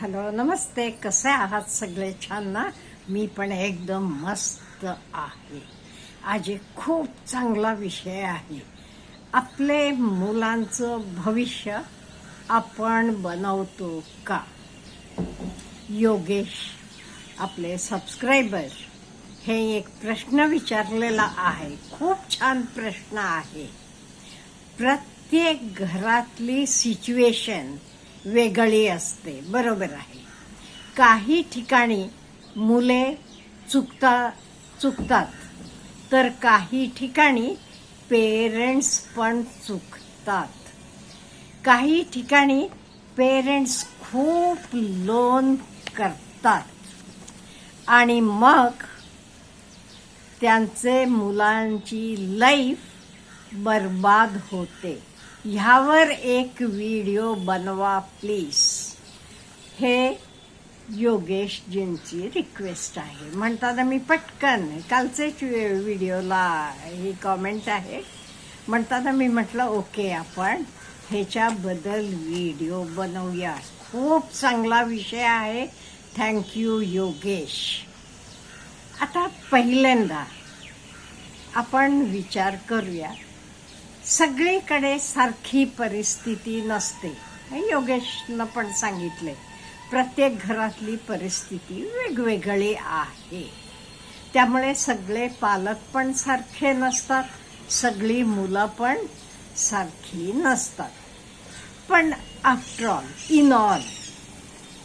Hello नमस्ते. कसे आहात सगळे? छान ना? मी पण एकदम मस्त आहे. आज एक खूप चांगला विषय आहे. आपले मुलांचं भविष्य आपण बनवतो का? योगेश आपले सबस्क्रायबर हे एक प्रश्न विचारलेला आहे. खूप छान प्रश्न आहे. प्रत्येक घरातली सिच्युएशन वेगळी असते. बरोबर आहे. काही ठिकाणी मुले चुकता चुकतात तर काही ठिकाणी पेरेंट्स पण चुकतात. काही ठिकाणी पेरेंट्स खूप लोन करतात. आणि मग त्यांचे मुलांची लाईफ बर्बाद होते. ह्यावर एक व्हिडिओ बनवा प्लीज हे योगेशजींची रिक्वेस्ट आहे. म्हणतात मी पटकन कालचेच व्हिडिओला ही कॉमेंट आहे. म्हणतात मी म्हटलं ओके आपण ह्याच्याबद्दल व्हिडिओ बनवूया. खूप चांगला विषय आहे. Thank you Yogesh. आता पहिल्यांदा आपण विचार करूया. सगळीकडे सारखी परिस्थिती नसते. योगेशनं पण सांगितले. प्रत्येक घरातली परिस्थिती वेगवेगळी आहे. त्यामुळे सगळे पालक पण सारखे नसतात सगळी मुलं पण सारखी नसतात. पण आफ्टर ऑल इन ऑल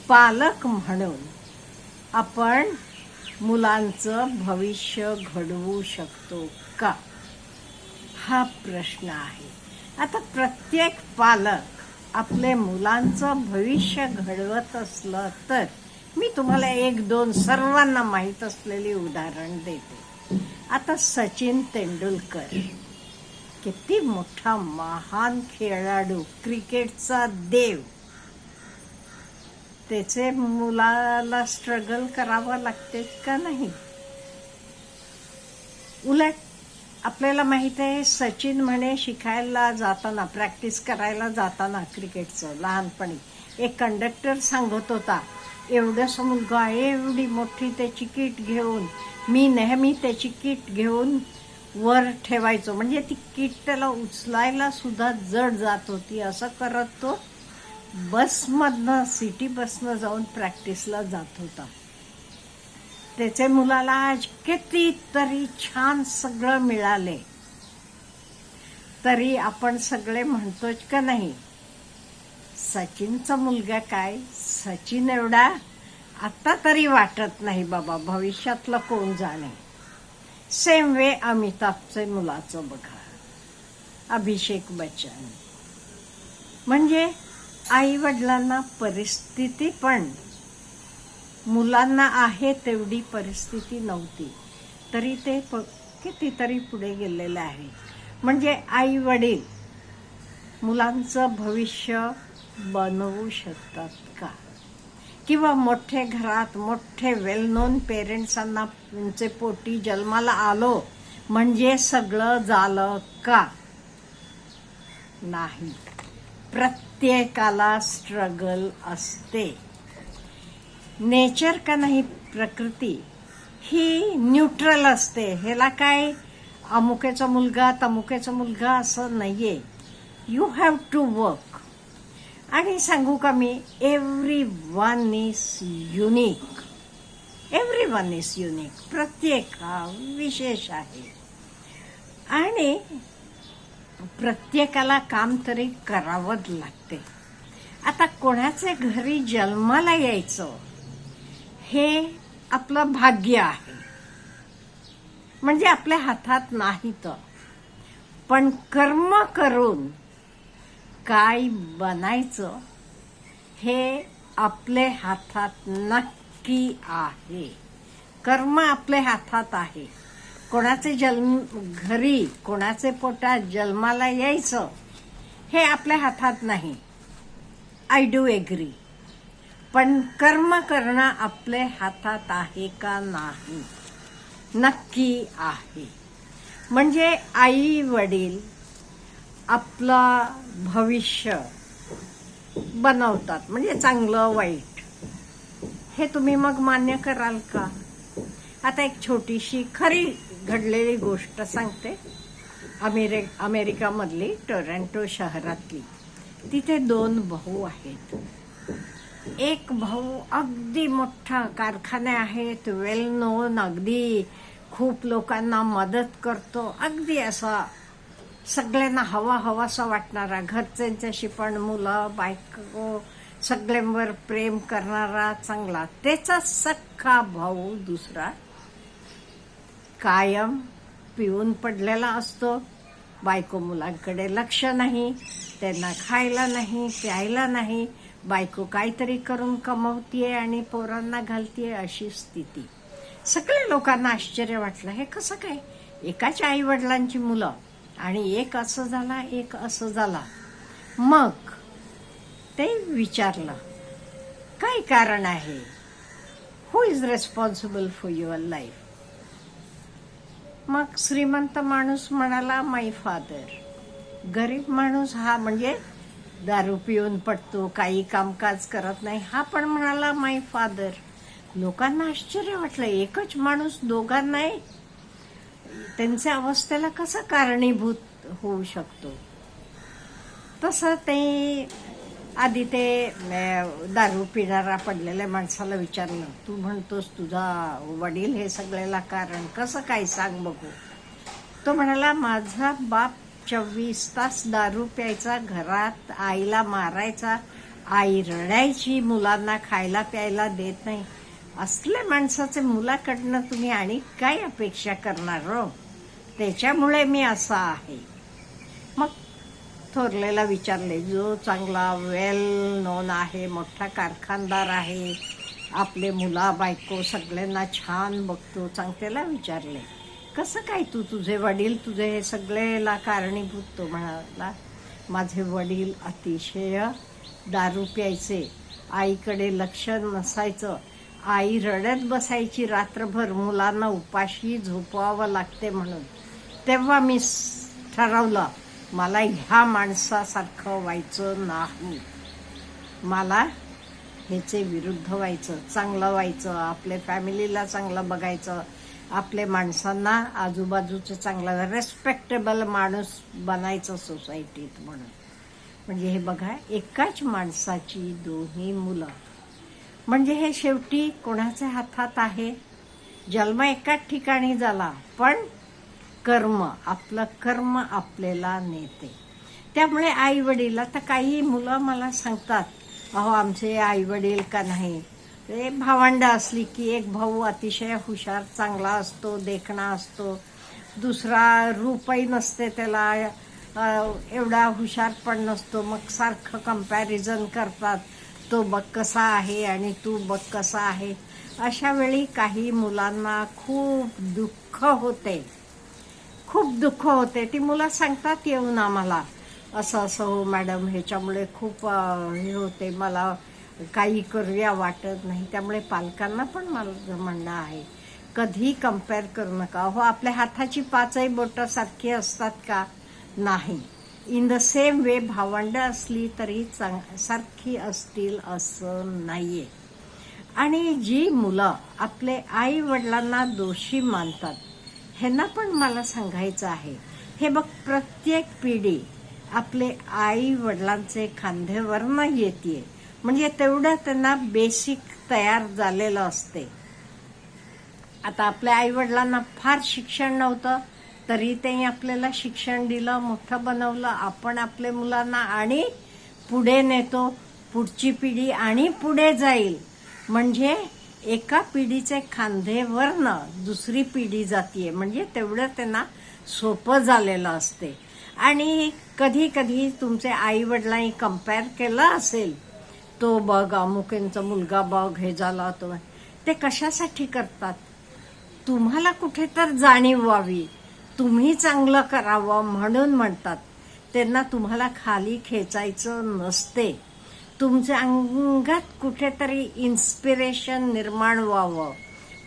पालक म्हणून आपण मुलांचं भविष्य घडवू शकतो का? हा प्रश्न आहे. आता प्रत्येक पालक आपले मुलांचं भविष्य घडवत असलं तर मी तुम्हाला एक दोन सर्वांना माहीत असलेली उदाहरण देते. आता सचिन तेंडुलकर किती मोठा महान खेळाडू क्रिकेटचा देव. त्याचे मुलाला स्ट्रगल करावं लागते का नाही? उलट आपल्याला माहीत आहे सचिन म्हणे शिकायला जाताना प्रॅक्टिस करायला जाताना क्रिकेटचं लहानपणी एक कंडक्टर सांगत होता एवढंसं मुलगा एवढी मोठी त्याची किट घेऊन मी नेहमी त्याची किट घेऊन वर ठेवायचो. म्हणजे ती किट त्याला उचलायला सुद्धा जड जात होती असं करत तो बसमधनं सिटी बसनं जाऊन प्रॅक्टिसला जात होता. त्याचे मुलाला आज कितीतरी छान सगळं मिळाले. तरी आपण सगळे म्हणतोच का नाही? सचिनचा मुलगा काय? सचिन एवढा आता तरी वाटत नाही बाबा भविष्यातलं कोण जाणे. सेम वे अमिताभचे मुलाचं बघा. अभिषेक बच्चन. म्हणजे आई वडिलांना परिस्थिती पण मुलांना आहे तेवढी परिस्थिती नव्हती. तरी ते प कितीतरी पुढे गेलेले आहे. म्हणजे आई वडील मुलांचं भविष्य बनवू शकतात का? किंवा मोठे घरात मोठे वेल नोन पेरेंट्सांना तुमचे पोटी जन्माला आलो म्हणजे सगळं झालं का? नाही. प्रत्येकाला स्ट्रगल असते. नेचर का नाही प्रकृती ही न्यूट्रल असते. ह्याला काय अमुकेचा मुलगा तमुकेचा मुलगा असं नाही आहे यू हॅव टू वर्क आणि सांगू का मी every one is unique every one is unique प्रत्येक हा विशेष आहे. आणि प्रत्येकाला काम तरी करावंच लागते. आता कोणाचे घरी जन्माला यायचं? हे आपलं भाग्य आहे. म्हणजे आपल्या हातात नाही तर पण कर्म करून काय बनायचं हे आपले हातात नक्की आहे. कर्म आपले हातात आहे. कोणाचे जन्म घरी कोणाचे पोटात जन्माला यायचं हे आपल्या हातात नाही. आय डू एग्री पण कर्म करणं आपल्या हातात आहे का नाही? नक्की आहे. म्हणजे आई वडील आपलं भविष्य बनवतात. म्हणजे चांगलं वाईट. हे तुम्ही मग मान्य कराल का? आता एक छोटीशी खरी घडलेली गोष्ट सांगते. अमेरि अमेरिकामधली टोरंटो शहरातली. तिथे दोन भाऊ आहेत. एक भाऊ अगदी मोठा कारखाने आहेत वेल नोन अगदी खूप लोकांना मदत करतो. अगदी असा सगळ्यांना हवा हवासा वाटणारा घरच्यांच्याशी पण मुलं बायको सगळ्यांवर प्रेम करणारा चांगला. त्याचा सख्खा भाऊ दुसरा कायम पिऊन पडलेला असतो. बायको मुलांकडे लक्ष नाही त्यांना खायला नाही प्यायला नाही. बायको काहीतरी करून कमवतीये आणि पोरांना घालतीये अशी स्थिती. सगळ्या लोकांना आश्चर्य वाटलं. हे कसं काय? एकाच्या आई वडिलांची मुलं आणि एक असं झाला एक असं झाला. मग ते विचारलं काय कारण आहे? Who is responsible for your life मग श्रीमंत माणूस म्हणाला माय फादर गरीब माणूस हा म्हणजे दारू पिऊन पडतो काही कामकाज करत नाही. हा पण म्हणाला माय फादर लोकांना आश्चर्य वाटलं. एकच माणूस दोघांनाही त्यांच्या अवस्थेला कसा कारणीभूत होऊ शकतो? तसं ते आधी ते दारू पिणारा पडलेल्या माणसाला विचारलं तू म्हणतोस तुझा वडील हे सगळ्याला कारण कसं काय सांग बघू? तो म्हणाला माझा बाप चोवीस तास दारू प्यायचा घरात आईला मारायचा आई रडायची मुलांना खायला प्यायला देत नाही. असल्या माणसाचे मुलाकडनं तुम्ही आणि काय अपेक्षा करणार हो? त्याच्यामुळे मी असा आहे. मग थोरलेला विचारले जो चांगला वेल नोन आहे मोठा कारखानदार आहे आपले मुला बायको सगळ्यांना छान बघतो चांगतेला विचारले. कसं काय तू तुझे वडील तुझे हे सगळेला कारणीभूत तो म्हणाला? माझे वडील अतिशय दारू प्यायचे. आईकडे लक्ष नसायचं. आई रडत बसायची रात्रभर. मुलांना उपाशी झोपवावं लागते म्हणून. तेव्हा मी ठरवलं मला ह्या माणसासारखं व्हायचं नाही. मला ह्याचे विरुद्ध व्हायचं चांगलं व्हायचं आपल्या फॅमिलीला चांगलं बघायचं. आपल्या माणसांना आजूबाजूचं चांगलं रेस्पेक्टेबल माणूस बनायचं सोसायटीत म्हणून. म्हणजे हे बघा एकाच माणसाची दोन्ही मुलं. म्हणजे हे शेवटी कोणाच्या हातात आहे? जन्म एकाच ठिकाणी झाला पण कर्म आपलं कर्म आपल्याला नेते. त्यामुळे आई वडील आता काही मुलं मला सांगतात अहो आमचे आई वडील का नाही? ते भावंड असली की एक भाऊ अतिशय हुशार चांगला असतो देखणा असतो. दुसरा रूपही नसते त्याला. एवढा हुशार पण नसतो. मग सारखं कंपॅरिझन करतात. तो बघ कसा आहे आणि तू बघ कसा आहे. अशा वेळी काही मुलांना खूप दुःख होते. खूप दुःख होते. ती मुलं सांगतात येऊन आम्हाला असं असं हो मॅडम ह्याच्यामुळे खूप हे होते. मला काही करूया वाटत नाही. त्यामुळे पालकांना पण माझं म्हणणं आहे. कधी कंपेअर करू नका. हो आपल्या हाताची पाचही बोटं सारखी असतात का? नाही. इन द सेम वे भावंड असली तरी चांग सारखी असतील असं नाहीये. आणि जी मुलं आपले आई वडिलांना दोषी मानतात ह्यांना पण मला सांगायचं आहे. हे बघ प्रत्येक पिढी आपले आई वडिलांचे खांद्यावरनं येते म्हणजे तेवढं त्यांना बेसिक तयार झालेलं असते. आता आपल्या आईवडिलांना फार शिक्षण नव्हतं तरी त्यांनी आपल्याला शिक्षण दिलं मोठं बनवलं. आपण आपल्या मुलांना आणि पुढे नेतो पुढची पिढी आणि पुढे जाईल. म्हणजे एका पिढीचे खांदेवरनं दुसरी पिढी जातीये. म्हणजे तेवढं त्यांना सोपं झालेलं असते. आणि कधी कधी तुमचे आई वडिलांनी कंपेअर केलं असेल तो बघ अमुकेंचा मुलगा बघ हे झाला तो ते कशासाठी करतात? तुम्हाला कुठे तर जाणीव व्हावी. तुम्ही चांगलं करावं म्हणून म्हणतात. त्यांना तुम्हाला खाली खेचायचं नसते. तुमच्या अंगात कुठेतरी इन्स्पिरेशन निर्माण व्हावं.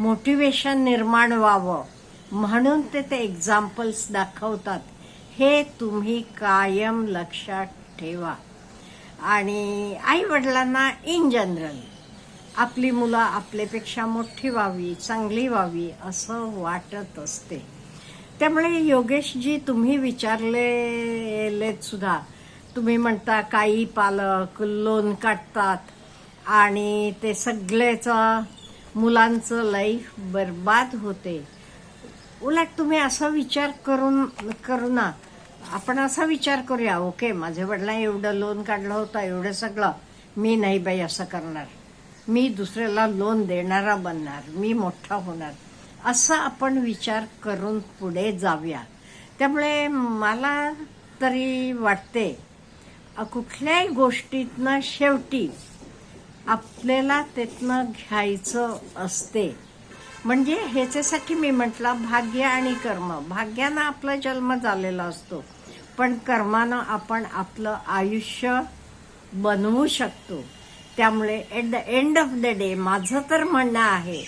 मोटिवेशन निर्माण व्हावं. म्हणून ते ते एक्झाम्पल्स दाखवतात. हे तुम्ही कायम लक्षात ठेवा. आणि आई वडिलांना इन जनरल आपली मुलं आपल्यापेक्षा मोठी व्हावी चांगली व्हावी असं वाटत असते. त्यामुळे योगेशजी तुम्ही विचारलेलेत सुद्धा तुम्ही म्हणता काही पालक लोन काढतात आणि ते सगळ्याचं मुलांचं लाईफ बर्बाद होते. उलट तुम्ही असा विचार करून करू ना आपण असा विचार करूया ओके माझ्या वडिलांनी एवढं लोन काढलं होतं एवढं सगळं. मी नाही बाई असं करणार. मी दुसऱ्याला लोन देणारा बनणार. मी मोठा होणार. असा आपण विचार करून पुढे जाऊया. त्यामुळे मला तरी वाटते कुठल्याही गोष्टीतनं शेवटी आपल्याला त्यातनं घ्यायचं असते. म्हणजे ह्याच्यासाठी मी म्हटलं भाग्य आणि कर्म. भाग्यानं आपला जन्म झालेला असतो. पण कर्मानं आपण आपलं आयुष्य बनवू शकतो. त्यामुळे at the end of the day माझं तर म्हणणं आहे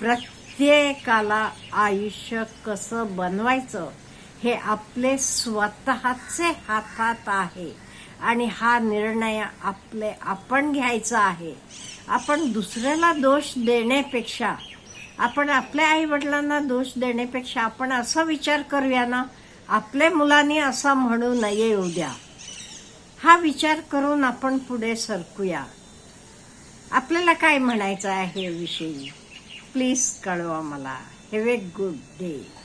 प्रत्येकाला आयुष्य कसं बनवायचं हे आपले स्वतःचे हातात आहे. आणि हा निर्णय आपले आपण घ्यायचा आहे. आपण दुसऱ्याला दोष देण्यापेक्षा आपण आपल्या आई वडिलांना दोष देण्यापेक्षा आपण असा विचार करूया ना आपल्या मुलांनी असं म्हणू नये उद्या. हा विचार करून आपण पुढे सरकूया. आपल्याला काय म्हणायचं आहे विषयी? प्लीज कळवा मला. Have a good day